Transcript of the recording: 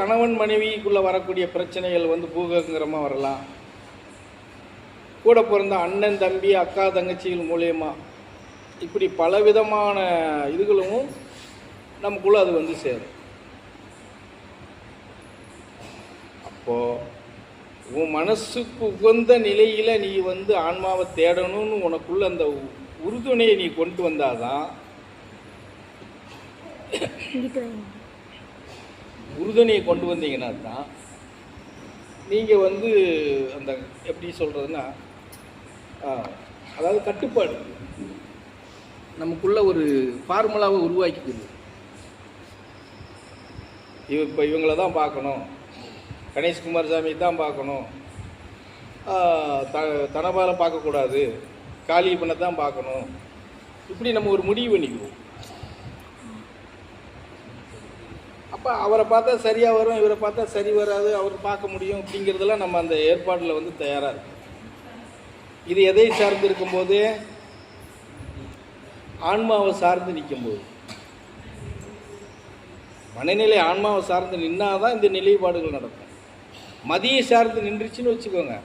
கணவன் மனைவிக்குள்ளே வரக்கூடிய பிரச்சனைகள் வந்து பூகங்கரமாக வரலாம். கூட பிறந்த அண்ணன் தம்பி அக்கா தங்கச்சிகள் மூலயமா இப்படி பலவிதமான இதுகளும் நமக்குள்ளே அது வந்து சேரும். அப்போது உன் மனசுக்கு உகந்த நிலையில் நீ வந்து ஆன்மாவை தேடணும்னு உனக்குள்ள அந்த உறுதுணையை நீ கொண்டு வந்தாதான் உறுதுணையை கொண்டு வந்தீங்கன்னா தான் நீங்கள் வந்து அந்த எப்படி சொல்கிறதுன்னா அதாவது கட்டுப்பாடு. நமக்குள்ள ஒரு ஃபார்முலாவை உருவாக்கிக்குது. இவ இப்போ இவங்கள தான் பார்க்கணும். கணேஷ்குமார் சாமி தான் பார்க்கணும். த தனபாலை பார்க்கக்கூடாது. காளி பண்ணை தான் பார்க்கணும். இப்படி நம்ம ஒரு முடிவு பண்ணிக்குவோம். அப்போ அவரை பார்த்தா சரியாக வரும் இவரை பார்த்தா சரி வராது அவர் பார்க்க முடியும் அப்படிங்கிறதெல்லாம் நம்ம அந்த ஏற்பாட்டில் வந்து தயாராக இருக்கும். இது எதை சார்ந்து இருக்கும்போது? ஆன்மாவை சார்ந்து நிற்கும்போது. மனநிலை ஆன்மாவை சார்ந்து நின்னாதான் இந்த நிலைப்பாடுகள் நடக்கும். மதியை சார்ந்து நின்றுச்சுன்னு வச்சுக்கோங்க.